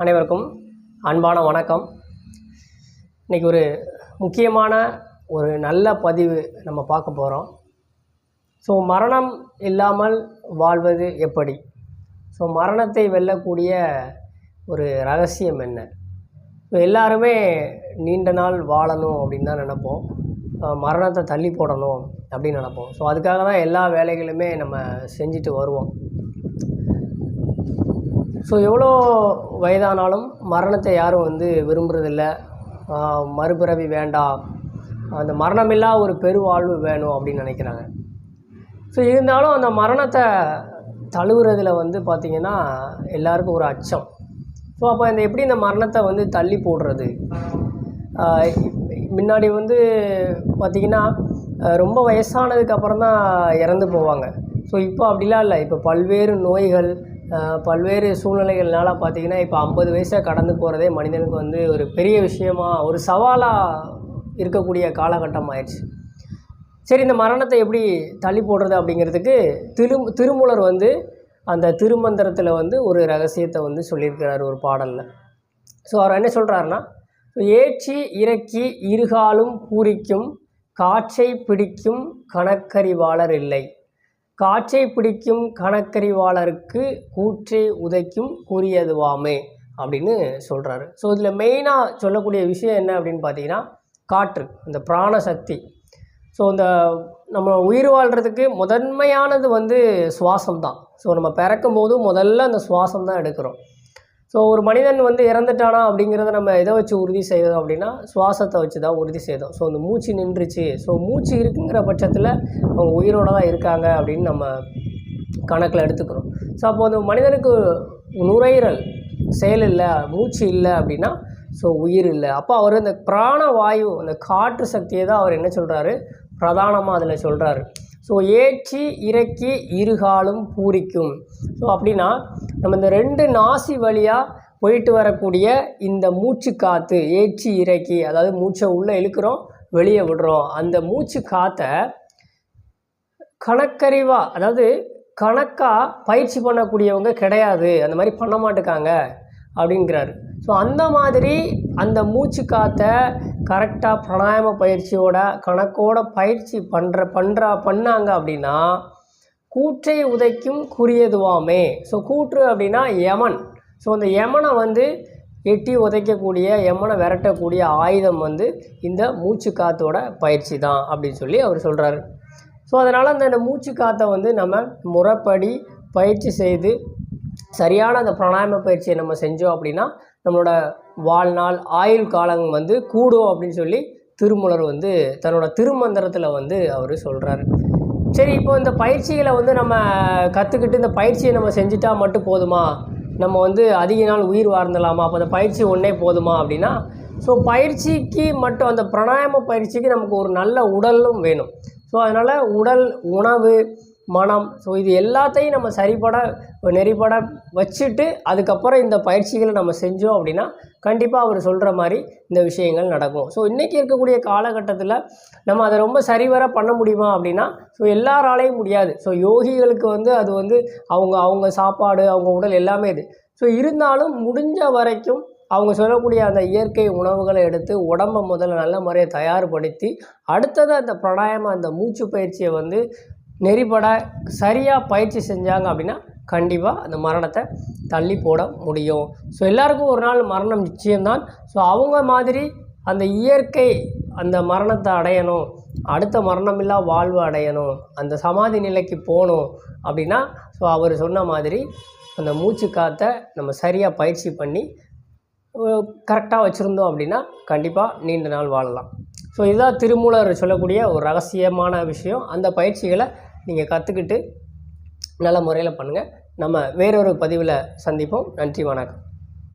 அனைவருக்கும் அன்பான வணக்கம். இன்றைக்கி ஒரு முக்கியமான ஒரு நல்ல பதிவு நம்ம பார்க்க போகிறோம் ஸோ மரணம் இல்லாமல் வாழ்வது எப்படி? ஸோ மரணத்தை வெல்லக்கூடிய ஒரு ரகசியம் என்ன? ஸோ எல்லாருமே நீண்ட நாள் வாழணும் அப்படின்னு தான் நினப்போம். மரணத்தை தள்ளி போடணும் அப்படின்னு நினப்போம். ஸோ அதுக்காக தான் எல்லா வேலைகளுமே நம்ம செஞ்சுட்டு வருவோம். ஸோ எவ்வளோ வயதானாலும் மரணத்தை யாரும் வந்து விரும்புறதில்ல. மறுபிறவி வேண்டாம். அந்த மரணமில்லா ஒரு பெருவாழ்வு வேணும் அப்படின்னு நினைக்கிறாங்க. ஸோ இருந்தாலும் அந்த மரணத்தை தழுவுறதுல வந்து பார்த்திங்கன்னா எல்லாருக்கும் ஒரு அச்சம். ஸோ அப்போ இந்த எப்படி இந்த மரணத்தை வந்து தள்ளி போடுறது? முன்னாடி வந்து பார்த்திங்கன்னா ரொம்ப வயசானதுக்கு அப்புறம் தான் இறந்து போவாங்க. ஸோ இப்போ அப்படிலாம் இல்லை. இப்போ பல்வேறு நோய்கள் பல்வேறு சூழ்நிலைகள்னால பார்த்திங்கன்னா இப்போ ஐம்பது வயசாக கடந்து போகிறதே மனிதனுக்கு வந்து ஒரு பெரிய விஷயமா ஒரு சவாலாக இருக்கக்கூடிய காலகட்டம் ஆயிடுச்சு. சரி இந்த மரணத்தை எப்படி தள்ளி போடுறது அப்படிங்கிறதுக்கு திரு திருமூலர் வந்து அந்த திருமந்திரத்தில் வந்து ஒரு ரகசியத்தை வந்து சொல்லியிருக்கிறார் ஒரு பாடலில். ஸோ அவர் என்ன சொல்கிறாருன்னா ஏற்றி இறக்கி இருகாலும் பூரிக்கும் காற்றை பிடிக்கும் கணக்கறிவாளர் இல்லை. காற்றை பிடிக்கும் கணக்கறிவாளருக்கு கூற்றை உதைக்கும் கூறியதுவாமே அப்படின்னு சொல்கிறாரு ஸோ இதில் மெயினாக சொல்லக்கூடிய விஷயம் என்ன அப்படின்னு பார்த்தீங்கன்னா காற்று இந்த பிராணசக்தி. ஸோ இந்த நம்ம உயிர் வாழ்கிறதுக்கு முதன்மையானது வந்து சுவாசம் தான் ஸோ நம்ம பிறக்கும் போது முதல்ல அந்த சுவாசம் தான் எடுக்கிறோம். ஸோ ஒரு மனிதன் வந்து இறந்துட்டானா அப்படிங்கிறத நம்ம எதை வச்சு உறுதி செய்தோம் அப்படின்னா சுவாசத்தை வச்சு தான் உறுதி செய்தோம். ஸோ அந்த மூச்சு நின்றுச்சு. ஸோ மூச்சு இருக்குங்கிற பட்சத்தில் அவங்க உயிரோடு தான் இருக்காங்க அப்படின்னு நம்ம கணக்கில் எடுத்துக்கிறோம். ஸோ அப்போ அந்த மனிதனுக்கு நுரையீரல் செயல் இல்லை மூச்சு இல்லை அப்படின்னா ஸோ உயிர் இல்லை. அப்போ அவர் இந்த பிராண வாயு அந்த காற்று சக்தியை தான் அவர் என்ன சொல்கிறாரு பிரதானமாக அதில் சொல்கிறாரு ஸோ ஏற்றி இறக்கி இருகாலும் பூரிக்கும். ஸோ அப்படின்னா நம்ம இந்த ரெண்டு நாசி வழியாக போயிட்டு வரக்கூடிய இந்த மூச்சு காற்று ஏற்றி இறக்கி அதாவது மூச்சை உள்ளே இழுக்கிறோம் வெளியே விடுறோம். அந்த மூச்சு காற்றை கணக்கறிவாக அதாவது கணக்காக பயிற்சி பண்ணக்கூடியவங்க கிடையாது. அந்த மாதிரி பண்ண மாட்டேக்காங்க அப்படிங்கிறாரு. ஸோ அந்த மாதிரி அந்த மூச்சு காற்றை கரெக்டாக பிராணாயாம பயிற்சியோட கணக்கோட பயிற்சி பண்ணுற பண்ணுறா பண்ணாங்க அப்படின்னா கூற்றை உதைக்கும் குறியதுவாமே. ஸோ கூற்று அப்படின்னா யமன். ஸோ அந்த யமனை வந்து எட்டி உதைக்கக்கூடிய யமனை விரட்டக்கூடிய ஆயுதம் வந்து இந்த மூச்சு காத்தோட பயிற்சி தான் அப்படின்னு சொல்லி அவர் சொல்கிறாரு ஸோ அதனால் அந்த அந்த மூச்சு காற்றை வந்து நம்ம முறைப்படி பயிற்சி செய்து சரியான அந்த பிராணாயாம பயிற்சியை நம்ம செஞ்சோம் அப்படின்னா நம்மளோட வாழ்நாள் ஆயுள் காலம் வந்து கூடும் அப்படின்னு சொல்லி திருமூலர் வந்து தன்னோட திருமந்திரத்தில் வந்து அவர் சொல்கிறாரு சரி இப்போ இந்த பயிற்சிகளை வந்து நம்ம கற்றுக்கிட்டு இந்த பயிற்சியை நம்ம செஞ்சுட்டா மட்டும் போதுமா? நம்ம வந்து அதிக நாள் உயிர் வாழ்ந்தலாமா? அப்போ அந்த பயிற்சி ஒன்றே போதுமா அப்படின்னா ஸோ பயிற்சிக்கு மட்டும் அந்த பிராணாயாம பயிற்சிக்கு நமக்கு ஒரு நல்ல உடலும் வேணும். ஸோ அதனால் உடல் உணவு மனம். ஸோ இது எல்லாத்தையும் நம்ம சரிபட நெறிப்பட வச்சுட்டு அதுக்கப்புறம் இந்த பயிற்சிகளை நம்ம செஞ்சோம் அப்படின்னா கண்டிப்பாக அவர் சொல்கிற மாதிரி இந்த விஷயங்கள் நடக்கும். ஸோ இன்றைக்கி இருக்கக்கூடிய காலகட்டத்தில் நம்ம அதை ரொம்ப சரிவர பண்ண முடியுமா அப்படின்னா ஸோ எல்லாராலையும் முடியாது. ஸோ யோகிகளுக்கு வந்து அது வந்து அவங்க அவங்க சாப்பாடு அவங்க உடல் எல்லாமே இது. ஸோ இருந்தாலும் முடிஞ்ச வரைக்கும் அவங்க சொல்லக்கூடிய அந்த இயற்கை உணவுகளை எடுத்து உடம்பை முதல்ல நல்ல முறையை தயார்படுத்தி அடுத்தது அந்த பிராணாயாம அந்த மூச்சு பயிற்சியை வந்து நெறிப்பட சரியாக பயிற்சி செஞ்சாங்க அப்படின்னா கண்டிப்பாக அந்த மரணத்தை தள்ளி போட முடியும். ஸோ எல்லாருக்கும் ஒரு நாள் மரணம் நிச்சயம்தான். ஸோ அவங்க மாதிரி அந்த இயற்கை அந்த மரணத்தை அடையணும். அடுத்த மரணமில்லா வாழ்வு அடையணும். அந்த சமாதி நிலைக்கு போகணும் அப்படின்னா ஸோ அவர் சொன்ன மாதிரி அந்த மூச்சு காற்றை நம்ம சரியாக பயிற்சி பண்ணி கரெக்டாக வச்சுருந்தோம் அப்படின்னா கண்டிப்பாக நீண்ட நாள் வாழலாம். ஸோ இதுதான் திருமூலர் சொல்லக்கூடிய ஒரு ரகசியமான விஷயம். அந்த பயிற்சிகளை நீங்கள் கற்றுக்கிட்டு நல்ல முறையில் பண்ணுங்கள் நம்ம வேறொரு பதிவில் சந்திப்போம். நன்றி வணக்கம்.